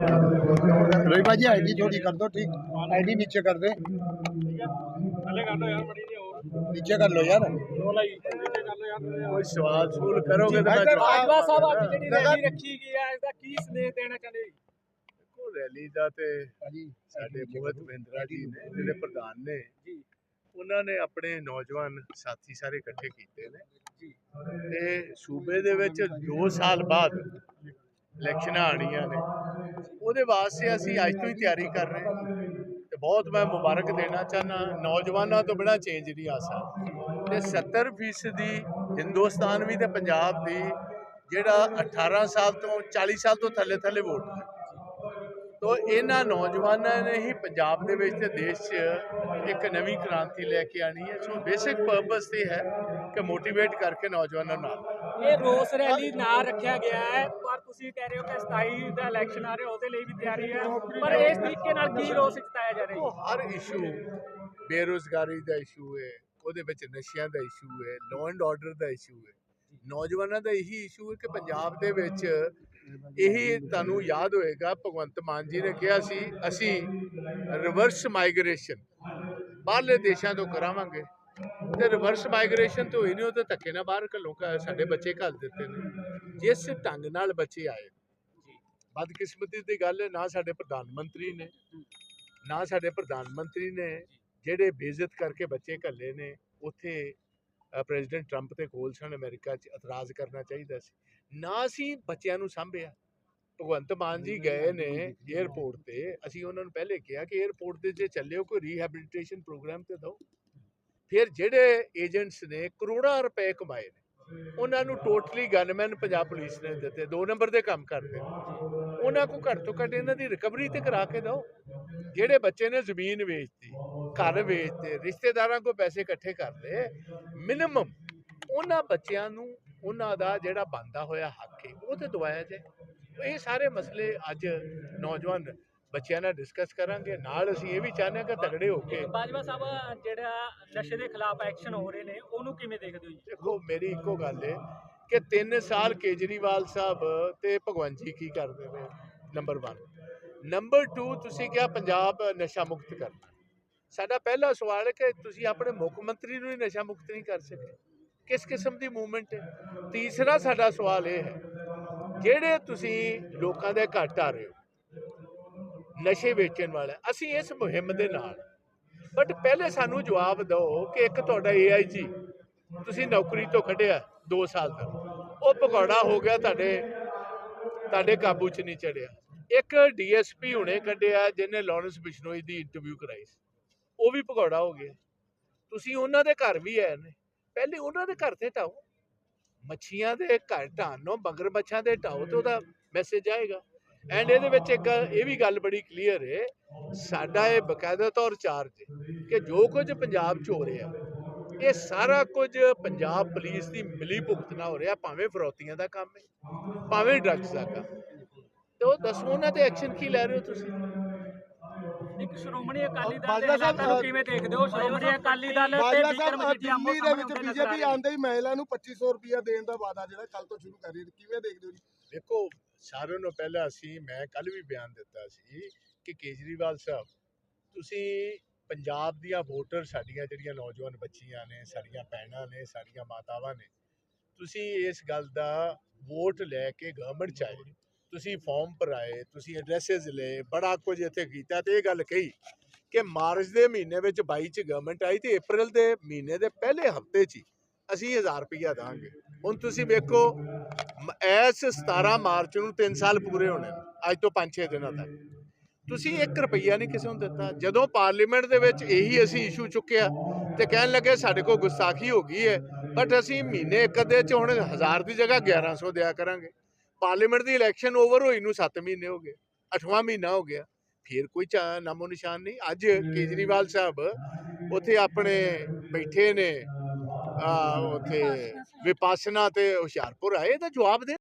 ਰੋਈ ਭਾਜੀ ਆਈਡੀ ਥੋੜੀ ਕਰ ਦੋ ਠੀਕ। ਆਈਡੀ ਨੀਚੇ ਕਰ ਦੇ। ਥੱਲੇ ਕਰ ਲੋ ਯਾਰ ਬੜੀ ਨਹੀਂ ਹੋਰ। ਨੀਚੇ ਕਰ ਲੋ ਯਾਰ। ਕੋਈ ਸਵਾਲ ਸੂਲ ਕਰੋਗੇ ਤਾਂ ਮੈਂ ਬਾਜਵਾ ਸਾਹਿਬ ਅੱਜ ਜਿਹੜੀ ਰੈਲੀ ਰੱਖੀ ਗਈ ਹੈ ਇਸ ਦਾ ਕੀ ਸੰਦੇਸ਼ ਦੇਣਾ ਚਾਹੁੰਦੇ ਦੇਖੋ ਰੈਲੀ ਦਾ ਤੇ ਸਾਡੇ ਮੁਹਤ ਮਹਿੰਦਰਾ ਜੀ ਨੇ ਜਿਹੜੇ ਪ੍ਰਧਾਨ ਨੇ ਉਹਨਾਂ ਨੇ ਆਪਣੇ ਨੌਜਵਾਨ ਸਾਥੀ ਸਾਰੇ ਇਕੱਠੇ ਕੀਤੇ ਨੇ। ਤੇ ਸੂਬੇ ਦੇ ਵਿੱਚ 2 ਸਾਲ ਬਾਅਦ ਇਲੈਕਸ਼ਨਾਂ ਆਣੀਆਂ ਨੇ। ਉਹਦੇ ਵਾਸਤੇ ਅਸੀਂ ਅੱਜ ਤੋਂ ਹੀ ਤਿਆਰੀ ਕਰ ਰਹੇ ਹਾਂ। ਤੇ ਬਹੁਤ ਮੈਂ ਮੁਬਾਰਕ ਦੇਣਾ ਚਾਹਨਾ ਨੌਜਵਾਨਾਂ ਤੋਂ ਬਿਨਾਂ ਚੇਂਜ ਨਹੀਂ ਆ ਸਕਦਾ। ਤੇ 70% ਦੀ ਹਿੰਦੁਸਤਾਨ ਵੀ ਤੇ ਪੰਜਾਬ ਦੀ ਜਿਹੜਾ 18 ਸਾਲ ਤੋਂ 40 ਸਾਲ ਤੋਂ ਥੱਲੇ ਥੱਲੇ ਵੋਟ ਹੈ। ਤੋ ਇਹਨਾਂ ਨੌਜਵਾਨਾਂ ਨੇ ਹੀ ਪੰਜਾਬ ਦੇ ਵਿੱਚ ਤੇ ਦੇਸ਼ 'ਚ ਇੱਕ ਨਵੀਂ ਕ੍ਰਾਂਤੀ ਲੈ ਕੇ ਆਣੀ ਹੈ। ਸੋ ਬੇਸਿਕ ਪਰਪਸ ਤੇ ਹੈ ਕਿ ਮੋਟੀਵੇਟ ਕਰਕੇ ਨੌਜਵਾਨਾਂ ਨੂੰ ਨਾਲ ਇਹ ਰੋਸ ਰੈਲੀ ਨਾਂ ਰੱਖਿਆ ਗਿਆ ਹੈ। ਤੁਸੀਂ ਕਹਿ ਰਹੇ ਹੋ ਕਿ 27 ਦਾ ਇਲੈਕਸ਼ਨ ਆ ਰਿਹਾ ਉਹਦੇ ਲਈ ਵੀ ਤਿਆਰੀ ਹੈ। ਪਰ ਇਸ ਤਰੀਕੇ ਨਾਲ ਕੀ ਰੋਸ ਜਤਾਇਆ ਜਾ ਰਿਹਾ ਹਰ ਇਸ਼ੂ ਬੇਰੋਜ਼ਗਾਰੀ ਦਾ ਇਸ਼ੂ ਹੈ ਉਹਦੇ ਵਿੱਚ ਨਸ਼ਿਆਂ ਦਾ ਇਸ਼ੂ ਹੈ ਲਾਅ ਐਂਡ ਆਰਡਰ ਦਾ ਇਸ਼ੂ ਹੈ। ਨੌਜਵਾਨਾਂ ਦਾ ਇਹੀ ਇਸ਼ੂ ਹੈ ਕਿ ਪੰਜਾਬ ਦੇ ਵਿੱਚ ਇਹ ਤੁਹਾਨੂੰ ਯਾਦ ਹੋਏਗਾ ਭਗਵੰਤ ਮਾਨ ਜੀ ਨੇ ਕਿਹਾ ਸੀ ਅਸੀਂ ਰਿਵਰਸ ਮਾਈਗ੍ਰੇਸ਼ਨ ਬਾਹਰਲੇ ਦੇਸ਼ਾਂ ਤੋਂ ਕਰਾਵਾਂਗੇ। ਤੇ ਰਿਵਰਸ ਮਾਈਗ੍ਰੇਸ਼ਨ ਤੋਂ ਹੋਈ ਨਹੀਂ ਉਹ ਤਾਂ ਧੱਕੇ ਨਾਲ ਬਾਹਰ ਘੱਲੋਂ ਸਾਡੇ ਬੱਚੇ ਘੱਲ ਦਿੱਤੇ ਨੇ। ਜਿਸ ਢੰਗ ਨਾਲ ਬੱਚੇ ਆਏ ਬਦਕਿਸਮਤੀ ਦੀ ਗੱਲ ਹੈ, ਨਾ ਸਾਡੇ ਪ੍ਰਧਾਨ ਮੰਤਰੀ ਨੇ, ਨਾ ਸਾਡੇ ਪ੍ਰਧਾਨ ਮੰਤਰੀ ਨੇ, ਜਿਹੜੇ ਬੇਇੱਜ਼ਤ ਕਰਕੇ ਬੱਚੇ ਘੱਲੇ ਨੇ, ਉੱਥੇ ਪ੍ਰੈਜ਼ੀਡੈਂਟ ਟਰੰਪ ਤੇ ਕੋਲ ਸਨ, ਅਮਰੀਕਾ 'ਚ ਇਤਰਾਜ਼ ਕਰਨਾ ਚਾਹੀਦਾ ਸੀ। ਨਾ ਅਸੀਂ ਬੱਚਿਆਂ ਨੂੰ ਸਾਂਭਿਆ। ਭਗਵੰਤ ਮਾਨ ਜੀ ਗਏ ਨੇ 에ਅਰਪੋਰਟ ਤੇ, ਅਸੀਂ ਉਹਨਾਂ ਨੂੰ ਪਹਿਲੇ ਕਿਹਾ ਕਿ 에ਅਰਪੋਰਟ ਤੇ ਜੇ ਚੱਲਿਓ, ਕੋਈ ਰੀਹੈਬਿਲਿਟੇਸ਼ਨ ਪ੍ਰੋਗਰਾਮ ਤੇ ਦਿਓ। ਫਿਰ ਜਿਹੜੇ ਏਜੰਟਸ ਨੇ ਕਰੋੜਾਂ ਰੁਪਏ ਕਮਾਏ ਨੇ, ਉਹਨਾਂ ਨੂੰ ਟੋਟਲੀ ਗਨਮੈਨ ਪੰਜਾਬ ਪੁਲਿਸ ਨੇ ਦਿੱਤੇ, ਦੋ ਨੰਬਰ ਦੇ ਕੰਮ ਕਰਦੇ ਉਹਨਾਂ ਕੋ ਘੱਟ ਤੋਂ ਘੱਟ ਇਹਨਾਂ ਦੀ ਰਿਕਵਰੀ ਤੇ ਕਰਾ ਕੇ ਦਿਓ। ਜਿਹੜੇ ਬੱਚੇ ਨੇ ਜ਼ਮੀਨ ਵੇਚਤੀ, ਘਰ ਵੇਚਤੇ, ਰਿਸ਼ਤੇਦਾਰਾਂ ਕੋ ਪੈਸੇ ਇਕੱਠੇ ਕਰਦੇ, ਮਿਨੀਮਮ ਉਹਨਾਂ ਬੱਚਿਆਂ ਨੂੰ ਉਹਨਾਂ ਦਾ ਜਿਹੜਾ ਬੰਦਾ ਹੋਇਆ ਹੱਕ ਹੈ ਉਹ ਤੇ ਦਵਾਇਆ ਜਾਏ। ਇਹ ਸਾਰੇ ਮਸਲੇ ਅੱਜ ਨੌਜਵਾਨ ਬੱਚਿਆਂ ਨਾਲ ਡਿਸਕਸ ਕਰਾਂਗੇ ਨਾਲ ਅਸੀਂ ਇਹ ਵੀ ਚਾਹੁੰਦੇ ਹਾਂ ਕਿ ਤਗੜੇ ਹੋ ਕੇ ਬਾਜਵਾ ਸਾਹਿਬ ਜਿਹੜਾ ਨਸ਼ੇ ਦੇ ਖਿਲਾਫ ਐਕਸ਼ਨ ਹੋ ਰਹੇ ਨੇ ਉਹਨੂੰ ਕਿਵੇਂ ਦੇਖਦੇ ਹੋ ਜੀ? ਦੇਖੋ ਮੇਰੀ ਇੱਕੋ ਗੱਲ ਹੈ ਕਿ 3 ਸਾਲ ਕੇਜਰੀਵਾਲ ਸਾਹਿਬ ਤੇ ਭਗਵੰਤ ਜੀ ਕੀ ਕਰਦੇ ਨੇ? ਨੰਬਰ 1 ਨੰਬਰ 2 ਤੁਸੀਂ ਕਿਹਾ ਪੰਜਾਬ ਨਸ਼ਾ ਮੁਕਤ ਕਰਨਾ। ਸਾਡਾ ਪਹਿਲਾ ਸਵਾਲ ਹੈ ਕਿ ਤੁਸੀਂ ਆਪਣੇ ਮੁੱਖ ਮੰਤਰੀ ਨੂੰ ਹੀ ਨਸ਼ਾ ਮੁਕਤ ਨਹੀਂ ਕਰ ਸਕੇ। ਕਿਸ ਕਿਸਮ ਦੀ ਮੂਵਮੈਂਟ ਹੈ ਤੀਸਰਾ ਸਾਡਾ ਸਵਾਲ ਇਹ ਹੈ ਜਿਹੜੇ ਤੁਸੀਂ ਲੋਕਾਂ ਦੇ ਘਰ ਢਾ ਰਹੇ ਹੋ ਨਸ਼ੇ ਵੇਚਣ ਵਾਲਾ, ਅਸੀਂ ਇਸ ਮੁਹਿੰਮ ਦੇ ਨਾਲ। ਬਟ ਪਹਿਲੇ ਸਾਨੂੰ ਜਵਾਬ ਦਿਓ ਕਿ ਇੱਕ ਤੁਹਾਡਾ ਏਆਈਜੀ ਤੁਸੀਂ ਨੌਕਰੀ ਤੋਂ ਕੱਢਿਆ 2 ਸਾਲ ਤੱਕ। ਉਹ ਪਕੌੜਾ ਹੋ ਗਿਆ ਤੁਹਾਡੇ ਤੁਹਾਡੇ ਕਾਬੂ 'ਚ ਨਹੀਂ ਚੜਿਆ। ਇੱਕ ਡੀਐਸਪੀ ਹੁਣੇ ਕੱਢਿਆ ਜਿਹਨੇ ਲਾਰੈਂਸ ਬਿਸ਼ਨੋਈ ਦੀ ਇੰਟਰਵਿਊ ਕਰਾਈ ਸੀ। ਉਹ ਵੀ ਪਕੌੜਾ ਹੋ ਗਿਆ। ਤੁਸੀਂ ਉਹਨਾਂ ਦੇ ਘਰ ਵੀ ਆਏ ਨੇ। ਪਹਿਲੇ ਉਹਨਾਂ ਦੇ ਘਰ ਤੇ ਢਾਓ ਮੱਛੀਆਂ ਦੇ ਘਰ ਢਾਣੋ ਮਗਰ ਮੱਛਾਂ ਦੇ ਢਾਓ ਤੇ ਉਹਦਾ ਮੈਸੇਜ ਆਏਗਾ। ਐਂਡ ਇਹਦੇ ਵਿੱਚ ਇੱਕ ਇਹ ਵੀ ਗੱਲ ਬੜੀ ਕਲੀਅਰ ਹੈ ਸਾਡਾ ਇਹ ਬਕਾਇਦਾ ਤੌਰ ਚਾਰਜ ਕਿ ਜੋ ਕੁਝ ਪੰਜਾਬ 'ਚ ਹੋ ਰਿਹਾ, ਇਹ ਸਾਰਾ ਕੁਝ ਪੰਜਾਬ ਪੁਲਿਸ ਦੀ ਮਿਲੀ ਭੁਗਤ ਨਾਲ ਹੋ ਰਿਹਾ, ਭਾਵੇਂ ਫਰੌਤੀਆਂ ਦਾ ਕੰਮ ਹੈ ਭਾਵੇਂ ਡਰੱਗਸ ਦਾ ਕੰਮ ਤੇ ਉਹ ਦੱਸੋ, ਉਹਨਾਂ ਤੇ ਐਕਸ਼ਨ ਕੀ ਲੈ ਰਹੇ ਹੋ ਤੁਸੀਂ? ਇੱਕ ਸ਼੍ਰੋਮਣੀ ਅਕਾਲੀ ਦਲ ਦੇ ਬਾਜਵਾ ਸਾਹਿਬ, ਹਾਲਾਤਾਂ ਨੂੰ ਕਿਵੇਂ ਦੇਖਦੇ ਹੋ? ਸ਼੍ਰੋਮਣੀ ਅਕਾਲੀ ਦਲ ਤੇ ਬਾਜਵਾ ਵਿਕਰਮ ਸਾਹਿਬ ਮਜੀਠੀਆ ਆਮੋ ਦਿੱਲੀ ਦੇ ਸਾਹਮਣੇ ਵਿੱਚ ਹੁੰਦੇ ਨਜ਼ਰ ਆ ਬੀਜੇਪੀ ਰਹੇ ਨੇ। ਆਂਦੇ ਹੀ ਮਹਿਲਾ ਨੂੰ 2500 ਰੁਪਇਆ ਦੇਣ ਦਾ ਵਾਅਦਾ ਜਿਹੜਾ ਕੱਲ ਤੋਂ ਸ਼ੁਰੂ ਕਰ ਰਹੀ ਹੈ ਕਿਵੇਂ ਦੇਖਦੇ ਹੋ ਜੀ? ਦੇਖੋ ਸਾਰਿਆਂ ਨੂੰ ਪਹਿਲਾਂ ਅਸੀਂ ਮੈਂ ਕੱਲ ਵੀ ਬਿਆਨ ਦਿੱਤਾ ਸੀ ਕਿ ਕੇਜਰੀਵਾਲ ਸਾਹਿਬ ਤੁਸੀਂ ਪੰਜਾਬ ਦੀਆਂ ਵੋਟਰ ਸਾਡੀਆਂ ਜਿਹੜੀਆਂ ਨੌਜਵਾਨ ਬੱਚੀਆਂ ਨੇ ਸਾਡੀਆਂ ਭੈਣਾਂ ਨੇ ਸਾਡੀਆਂ ਮਾਤਾਵਾਂ ਨੇ ਤੁਸੀਂ ਇਸ ਗੱਲ ਦਾ ਵੋਟ ਲੈ ਕੇ ਗਵਰਨਮੈਂਟ ਚ ਆਏ। ਤੁਸੀਂ ਫਾਰਮ ਭਰਾਏ, ਤੁਸੀਂ ਐਡਰੈਸਸ ਲਏ, ਬੜਾ ਕੁਝ ਇੱਥੇ ਕੀਤਾ ਤੇ ਇਹ ਗੱਲ ਕਹੀ ਕਿ ਮਾਰਚ ਦੇ ਮਹੀਨੇ ਵਿੱਚ 22 ਚ ਗਵਰਨਮੈਂਟ ਆਈ ਤੇ ਅਪ੍ਰੈਲ ਦੇ ਮਹੀਨੇ ਦੇ ਪਹਿਲੇ ਹਫ਼ਤੇ 'ਚ ਹੀ ਅਸੀਂ 1000 ਰੁਪਈਆ ਦਾਂਗੇ। ਹੁਣ ਤੁਸੀਂ ਵੇਖੋ, ਮ- ਇਸ 17 ਮਾਰਚ ਨੂੰ 3 ਸਾਲ ਪੂਰੇ ਹੋਣੇ ਅੱਜ ਤੋਂ 5-6 ਦਿਨਾਂ ਤੱਕ। ਤੁਸੀਂ 1 ਰੁਪਈਆ ਨਹੀਂ ਕਿਸੇ ਨੂੰ ਦਿੱਤਾ। ਜਦੋਂ ਪਾਰਲੀਮੈਂਟ ਦੇ ਵਿੱਚ ਇਹੀ ਅਸੀਂ ਇਸ਼ੂ ਚੁੱਕਿਆ ਤੇ ਕਹਿਣ ਲੱਗੇ ਸਾਡੇ ਕੋਲ ਗੁਸਤਾਖੀ ਹੋ ਗਈ ਹੈ ਬਟ ਅਸੀਂ ਮਹੀਨੇ ਇੱਕ ਅੱਧੇ ਚ ਹੁਣ 1000 ਦੀ ਜਗ੍ਹਾ 1100 ਦਿਆ ਕਰਾਂਗੇ। ਪਾਰਲੀਮੈਂਟ ਦੀ ਇਲੈਕਸ਼ਨ ਓਵਰ ਹੋਈ ਨੂੰ 7 ਮਹੀਨੇ ਹੋ ਗਏ 8ਵਾਂ ਮਹੀਨਾ ਹੋ ਗਿਆ ਫਿਰ ਕੋਈ ਨਾਮੋ ਨਿਸ਼ਾਨ ਨਹੀਂ ਅੱਜ ਕੇਜਰੀਵਾਲ ਸਾਹਿਬ ਉੱਥੇ ਆਪਣੇ ਬੈਠੇ ਨੇ ਆ ਉੱਥੇ ਵਿਪਾਸਨਾ ਤੇ ਹੁਸ਼ਿਆਰਪੁਰ ਆਏ ਤਾਂ ਜਵਾਬ ਦੇ